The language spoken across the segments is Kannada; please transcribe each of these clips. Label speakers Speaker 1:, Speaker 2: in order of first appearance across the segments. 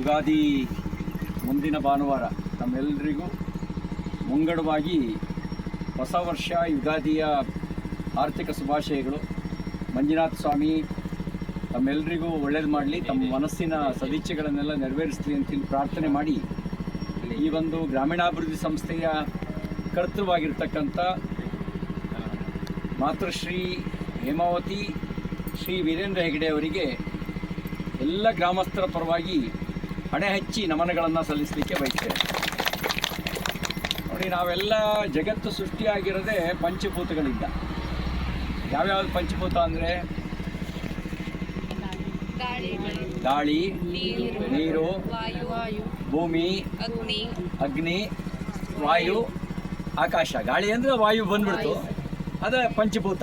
Speaker 1: ಯುಗಾದಿ ಮುಂದಿನ ಭಾನುವಾರ ತಮ್ಮೆಲ್ಲರಿಗೂ ಮುಂಗಡವಾಗಿ ಹೊಸ ವರ್ಷ ಯುಗಾದಿಯ ಆರ್ಥಿಕ ಶುಭಾಶಯಗಳು. ಮಂಜುನಾಥ ಸ್ವಾಮಿ ತಮ್ಮೆಲ್ಲರಿಗೂ ಒಳ್ಳೇದು ಮಾಡಲಿ, ತಮ್ಮ ಮನಸ್ಸಿನ ಸದಿಚ್ಛೆಗಳನ್ನೆಲ್ಲ ನೆರವೇರಿಸಲಿ ಅಂತೇಳಿ ಪ್ರಾರ್ಥನೆ ಮಾಡಿ. ಈ ಒಂದು ಗ್ರಾಮೀಣಾಭಿವೃದ್ಧಿ ಸಂಸ್ಥೆಯ ಕರ್ತೃವಾಗಿರ್ತಕ್ಕಂಥ ಮಾತೃಶ್ರೀ ಹೇಮಾವತಿ, ಶ್ರೀ ವೀರೇಂದ್ರ ಹೆಗಡೆ ಅವರಿಗೆ ಎಲ್ಲ ಗ್ರಾಮಸ್ಥರ ಪರವಾಗಿ ಹಣೆ ಹಚ್ಚಿ ನಮನಗಳನ್ನು ಸಲ್ಲಿಸಲಿಕ್ಕೆ ಬಯಸ್ತೇನೆ. ನೋಡಿ ನಾವೆಲ್ಲ ಜಗತ್ತು ಸೃಷ್ಟಿಯಾಗಿರೋದೇ ಪಂಚಭೂತಗಳಿಂದ. ಯಾವ್ಯಾವ ಪಂಚಭೂತ ಅಂದರೆ?
Speaker 2: ಗಾಳಿ ನೀರು
Speaker 1: ಭೂಮಿ
Speaker 2: ಅಗ್ನಿ
Speaker 1: ಅಗ್ನಿ ವಾಯು. ಆಕಾಶ. ಗಾಳಿ ಅಂದರೆ ವಾಯು ಬಂದ್ಬಿಡ್ತು. ಅದೇ ಪಂಚಭೂತ.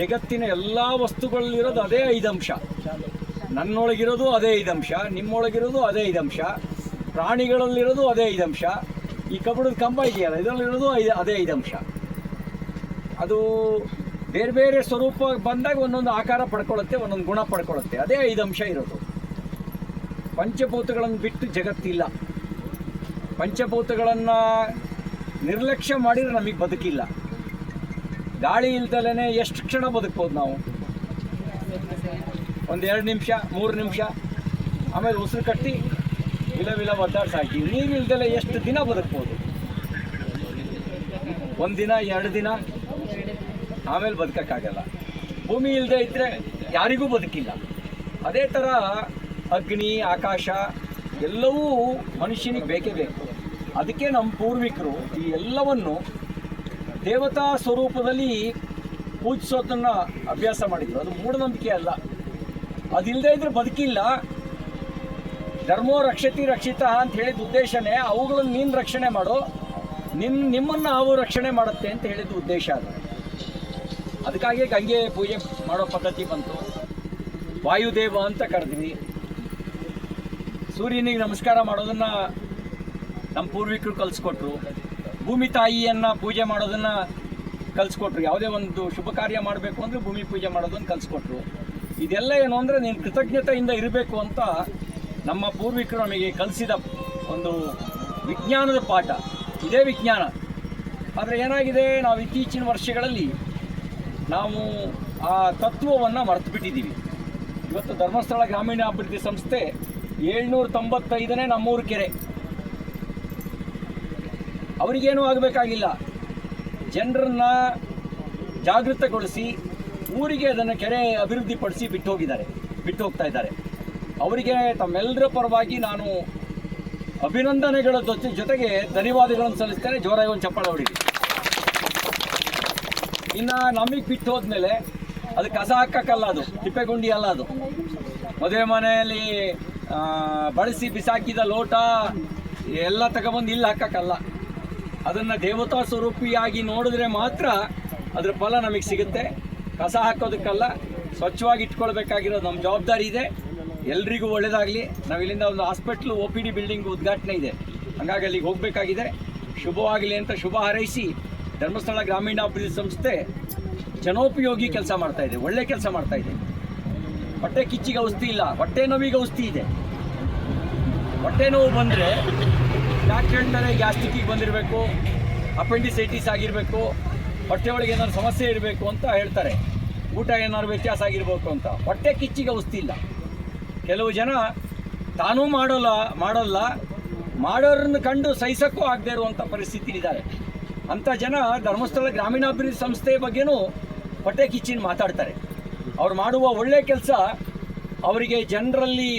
Speaker 1: ಜಗತ್ತಿನ ಎಲ್ಲ ವಸ್ತುಗಳಲ್ಲಿರೋದು ಅದೇ ಐದಂಶ ನನ್ನೊಳಗಿರೋದು ಅದೇ ಐದಂಶ ನಿಮ್ಮೊಳಗಿರೋದು ಅದೇ ಐದಂಶ ಪ್ರಾಣಿಗಳಲ್ಲಿರೋದು ಅದೇ ಐದಂಶ ಈ ಕಬ್ಬಣದ ಕಂಬ ಇದೆಯಲ್ಲ, ಇದರಲ್ಲಿರೋದು ಐದು ಅದೇ ಐದಂಶ ಅದು ಬೇರೆ ಬೇರೆ ಸ್ವರೂಪ ಬಂದಾಗ ಒಂದೊಂದು ಆಕಾರ ಪಡ್ಕೊಳ್ಳುತ್ತೆ, ಒಂದೊಂದು ಗುಣ ಪಡ್ಕೊಳ್ಳುತ್ತೆ, ಅದೇ ಐದಂಶ ಇರೋದು. ಪಂಚಭೂತಗಳನ್ನು ಬಿಟ್ಟು ಜಗತ್ತಿಲ್ಲ. ಪಂಚಭೂತಗಳನ್ನು ನಿರ್ಲಕ್ಷ್ಯ ಮಾಡಿದರೆ ನಮಗೆ ಬದುಕಿಲ್ಲ. ಗಾಳಿ ಇಲ್ದಲೇ ಎಷ್ಟು ಕ್ಷಣ ಬದುಕ್ಬೋದು ನಾವು? ಒಂದು ಎರಡು ನಿಮಿಷ, ಮೂರು ನಿಮಿಷ, ಆಮೇಲೆ ಉಸಿರು ಕಟ್ಟಿ ವಿಲ ವಿಲ ಒದ್ದಾಡ್ಸಾಕಿ. ನೀರು ಇಲ್ದೆಲ್ಲ ಎಷ್ಟು ದಿನ ಬದುಕ್ಬೋದು? ಒಂದು ದಿನ, ಎರಡು ದಿನ, ಆಮೇಲೆ ಬದುಕೋಕ್ಕಾಗಲ್ಲ. ಭೂಮಿ ಇಲ್ಲದೆ ಇದ್ದರೆ ಯಾರಿಗೂ ಬದುಕಿಲ್ಲ. ಅದೇ ಥರ ಅಗ್ನಿ, ಆಕಾಶ, ಎಲ್ಲವೂ ಮನುಷ್ಯನಿಗೆ ಬೇಕೇ ಬೇಕು. ಅದಕ್ಕೆ ನಮ್ಮ ಪೂರ್ವಿಕರು ಈ ಎಲ್ಲವನ್ನು ದೇವತಾ ಸ್ವರೂಪದಲ್ಲಿ ಪೂಜಿಸೋದನ್ನು ಅಭ್ಯಾಸ ಮಾಡಿದ್ರು. ಅದು ಮೂಢನಂಬಿಕೆ ಅಲ್ಲ. ಅದಿಲ್ಲದೆ ಇದ್ರೆ ಬದುಕಿಲ್ಲ. ಧರ್ಮೋ ರಕ್ಷತಿ ರಕ್ಷಿತ ಅಂತ ಹೇಳಿದ ಉದ್ದೇಶನೇ ಅವುಗಳನ್ನು ನೀನು ರಕ್ಷಣೆ ಮಾಡು. ನಿನ್ನ ನಿಮ್ಮನ್ನು ಅವು ರಕ್ಷಣೆ ಮಾಡುತ್ತೆ ಅಂತ ಹೇಳಿದ ಉದ್ದೇಶ ಅದು. ಅದಕ್ಕಾಗಿ ಗಂಗೆ ಪೂಜೆ ಮಾಡೋ ಪದ್ಧತಿ ಬಂತು. ವಾಯುದೇವ ಅಂತ ಕರೆದ್ವಿ. ಸೂರ್ಯನಿಗೆ ನಮಸ್ಕಾರ ಮಾಡೋದನ್ನ ನಮ್ಮ ಪೂರ್ವಿಕರು ಕಲಿಸ್ಕೊಟ್ರು. ಭೂಮಿ ತಾಯಿಯನ್ನು ಪೂಜೆ ಮಾಡೋದನ್ನ ಕಲಿಸ್ಕೊಟ್ರು. ಯಾವುದೇ ಒಂದು ಶುಭ ಕಾರ್ಯ ಮಾಡಬೇಕು ಅಂದರೆ ಭೂಮಿ ಪೂಜೆ ಮಾಡೋದನ್ನು ಕಲಿಸ್ಕೊಟ್ರು. ಇದೆಲ್ಲ ಏನು ಅಂದರೆ ನೀನು ಕೃತಜ್ಞತೆಯಿಂದ ಇರಬೇಕು ಅಂತ ನಮ್ಮ ಪೂರ್ವಿಕರು ನಮಗೆ ಕಲಿಸಿದ ಒಂದು ವಿಜ್ಞಾನದ ಪಾಠ. ಇದೇ ವಿಜ್ಞಾನ. ಆದರೆ ಏನಾಗಿದೆ? ನಾವು ಇತ್ತೀಚಿನ ವರ್ಷಗಳಲ್ಲಿ ನಾವು ಆ ತತ್ವವನ್ನು ಮರೆತು ಬಿಟ್ಟಿದ್ದೀವಿ ಇವತ್ತು ಧರ್ಮಸ್ಥಳ ಗ್ರಾಮೀಣಾಭಿವೃದ್ಧಿ ಸಂಸ್ಥೆ ಏಳ್ನೂರ ತೊಂಬತ್ತೈದನೇ ನಮ್ಮೂರು ಕೆರೆ. ಅವರಿಗೇನೂ ಆಗಬೇಕಾಗಿಲ್ಲ. ಜನರನ್ನ ಜಾಗೃತಗೊಳಿಸಿ ಊರಿಗೆ ಅದನ್ನು ಕೆರೆ ಅಭಿವೃದ್ಧಿಪಡಿಸಿ ಬಿಟ್ಟು ಹೋಗಿದ್ದಾರೆ ಬಿಟ್ಟು ಹೋಗ್ತಾ ಇದ್ದಾರೆ. ಅವರಿಗೆ ತಮ್ಮೆಲ್ಲರ ಪರವಾಗಿ ನಾನು ಅಭಿನಂದನೆಗಳ ಜೊತೆ, ಜೊತೆಗೆ ಧನ್ಯವಾದಗಳನ್ನು ಸಲ್ಲಿಸ್ತೇನೆ. ಜೋರಾಗಿ ಒಂದು ಚಪ್ಪಾಳೆ ಹೊಡಿರಿ. ಇನ್ನು ನಮಗೆ ಬಿಟ್ಟು ಹೋದ್ಮೇಲೆ ಅದು ಕಸ ಹಾಕಕ್ಕಲ್ಲ ಅದು, ತಿಪ್ಪೆಗುಂಡಿ ಅಲ್ಲ ಅದು. ಮದುವೆ ಮನೆಯಲ್ಲಿ ಬಳಸಿ ಬಿಸಾಕಿದ ಲೋಟ, ಎಲ್ಲ ತಗೊಬಂದು ಇಲ್ಲಿ ಹಾಕಕ್ಕಲ್ಲ. ಅದನ್ನು ದೇವತಾ ಸ್ವರೂಪಿಯಾಗಿ ನೋಡಿದ್ರೆ ಮಾತ್ರ ಅದರ ಫಲ ನಮಗೆ ಸಿಗುತ್ತೆ. ಕಸ ಹಾಕೋದಕ್ಕಲ್ಲ, ಸ್ವಚ್ಛವಾಗಿ ಇಟ್ಕೊಳ್ಬೇಕಾಗಿರೋದು ನಮ್ಮ ಜವಾಬ್ದಾರಿ ಇದೆ. ಎಲ್ರಿಗೂ ಒಳ್ಳೆಯದಾಗಲಿ ನಾವು ಇಲ್ಲಿಂದ ಒಂದು hospital O P D building ಉದ್ಘಾಟನೆ ಇದೆ. ಹಾಗಾಗಿ ಅಲ್ಲಿಗೆ ಹೋಗಬೇಕಾಗಿದೆ. ಶುಭವಾಗಲಿ ಅಂತ ಶುಭ ಹಾರೈಸಿ ಧರ್ಮಸ್ಥಳ ಗ್ರಾಮೀಣಾಭಿವೃದ್ಧಿ ಸಂಸ್ಥೆ ಜನೋಪಯೋಗಿ ಕೆಲಸ ಮಾಡ್ತಾ ಇದೆ. ಒಳ್ಳೆ ಕೆಲಸ ಮಾಡ್ತಾ ಇದೆ. ಹೊಟ್ಟೆ ಕಿಚ್ಚಿಗೆ ಔಷಧಿ ಇಲ್ಲ. ಹೊಟ್ಟೆ ನೋವಿಗೆ ಔಷಧಿ ಇದೆ. ಹೊಟ್ಟೆ ನೋವು ಬಂದರೆ ಡಾಕ್ಟರ್ ಹೇಳ್ತಾರೆ ಗ್ಯಾಸ್ಟ್ರಿಕ್ಕಿಗೆ ಬಂದಿರಬೇಕು, ಅಪೆಂಡಿಸೈಟಿಸ್ ಆಗಿರಬೇಕು ಹೊಟ್ಟೆ ಒಳಗೆ ಏನಾದ್ರು ಸಮಸ್ಯೆ ಇರಬೇಕು ಅಂತ ಹೇಳ್ತಾರೆ. ಊಟ ಏನಾದ್ರು ವ್ಯತ್ಯಾಸ ಆಗಿರಬೇಕು ಅಂತ. ಹೊಟ್ಟೆ ಕಿಚ್ಚಿಗೆ ಔಷಧಿ ಇಲ್ಲ ಕೆಲವು ಜನ ತಾನೂ ಮಾಡೋಲ್ಲ ಮಾಡೋಲ್ಲ. ಮಾಡೋರನ್ನು ಕಂಡು ಸಹಿಸಕ್ಕೂ ಆಗದೆ ಇರುವಂಥ ಪರಿಸ್ಥಿತಿಲಿದ್ದಾರೆ. ಅಂಥ ಜನ ಧರ್ಮಸ್ಥಳ ಗ್ರಾಮೀಣಾಭಿವೃದ್ಧಿ ಸಂಸ್ಥೆ ಬಗ್ಗೆನೂ ಹೊಟ್ಟೆ ಕಿಚ್ಚಿನ ಮಾತಾಡ್ತಾರೆ. ಅವ್ರು ಮಾಡುವ ಒಳ್ಳೆಯ ಕೆಲಸ ಅವರಿಗೆ ಜನರಲ್ಲಿ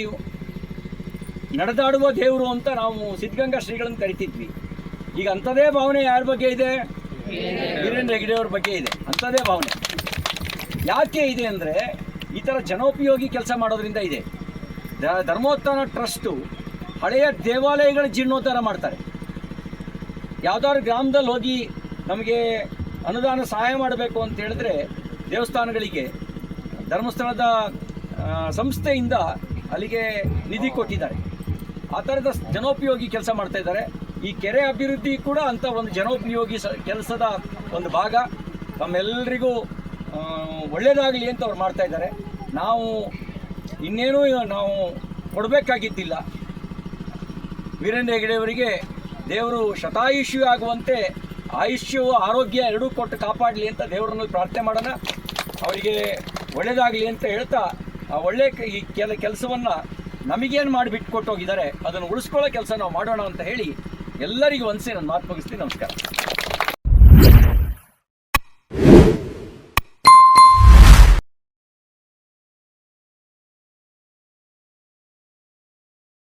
Speaker 1: ನಡೆದಾಡುವ ದೇವರು ಅಂತ ನಾವು ಸಿದ್ಧಗಂಗಾ ಶ್ರೀಗಳನ್ನು ಕರಿತಿದ್ವಿ. ಈಗ ಅಂಥದೇ ಭಾವನೆ ಯಾರ ಬಗ್ಗೆ ಇದೆ? ವೀರೇಂದ್ರ ಹೆಗ್ಗಡೆಯವ್ರ ಬಗ್ಗೆ ಇದೆ? ಅಂಥದ್ದೇ ಭಾವನೆ. ಯಾಕೆ ಇದೆ ಅಂದರೆ ಈ ಥರ ಜನೋಪಯೋಗಿ ಕೆಲಸ ಮಾಡೋದ್ರಿಂದ ಇದೆ. ಧರ್ಮೋತ್ಥಾನ ಟ್ರಸ್ಟು ಹಳೆಯ ದೇವಾಲಯಗಳ ಜೀರ್ಣೋದ್ಧಾರ ಮಾಡ್ತಾರೆ. ಯಾವ್ದಾದ್ರು ಗ್ರಾಮದಲ್ಲಿ ಹೋಗಿ ನಮಗೆ ಅನುದಾನ ಸಹಾಯ ಮಾಡಬೇಕು ಅಂತ ಹೇಳಿದ್ರೆ ದೇವಸ್ಥಾನಗಳಿಗೆ, ಧರ್ಮಸ್ಥಳದ ಸಂಸ್ಥೆಯಿಂದ ಅಲ್ಲಿಗೆ ನಿಧಿ ಕೊಟ್ಟಿದ್ದಾರೆ. ಆ ಥರದ ಜನೋಪಯೋಗಿ ಕೆಲಸ ಮಾಡ್ತಾ ಇದ್ದಾರೆ. ಈ ಕೆರೆ ಅಭಿವೃದ್ಧಿ ಕೂಡ ಅಂತ ಒಂದು ಜನೋಪಯೋಗಿ ಸ ಕೆಲಸದ ಒಂದು ಭಾಗ. ತಮ್ಮೆಲ್ಲರಿಗೂ ಒಳ್ಳೆಯದಾಗಲಿ ಅಂತ ಅವ್ರು ಮಾಡ್ತಾ ಇದ್ದಾರೆ. ನಾವು ಇನ್ನೇನು ನಾವು ಕೊಡಬೇಕಾಗಿದ್ದಿಲ್ಲ. ವೀರೇಂದ್ರ ಹೆಗಡೆಯವರಿಗೆ ದೇವರು ಶತಾಯುಷ್ಯ ಆಗುವಂತೆ ಆಯುಷ್ಯವು ಆರೋಗ್ಯ ಎರಡೂ ಕೊಟ್ಟು ಕಾಪಾಡಲಿ ಅಂತ ದೇವರನ್ನು ಪ್ರಾರ್ಥನೆ ಮಾಡೋಣ. ಅವರಿಗೆ ಒಳ್ಳೆಯದಾಗಲಿ ಅಂತ ಹೇಳ್ತಾ, ಆ ಒಳ್ಳೆ ಈ ಕೆಲ ಕೆಲಸವನ್ನು ನಮಗೇನು ಮಾಡಿ ಬಿಟ್ಟು ಕೊಟ್ಟೋಗಿದ್ದಾರೆ, ಅದನ್ನು ಉಳಿಸ್ಕೊಳ್ಳೋ ಕೆಲಸ ನಾವು ಮಾಡೋಣ ಅಂತ ಹೇಳಿ ಎಲ್ಲರಿಗೂ ಒಂದ್ಸೇ ನಾನು ಮಾತು ಮುಗಿಸ್ತೀನಿ ನಮಸ್ಕಾರ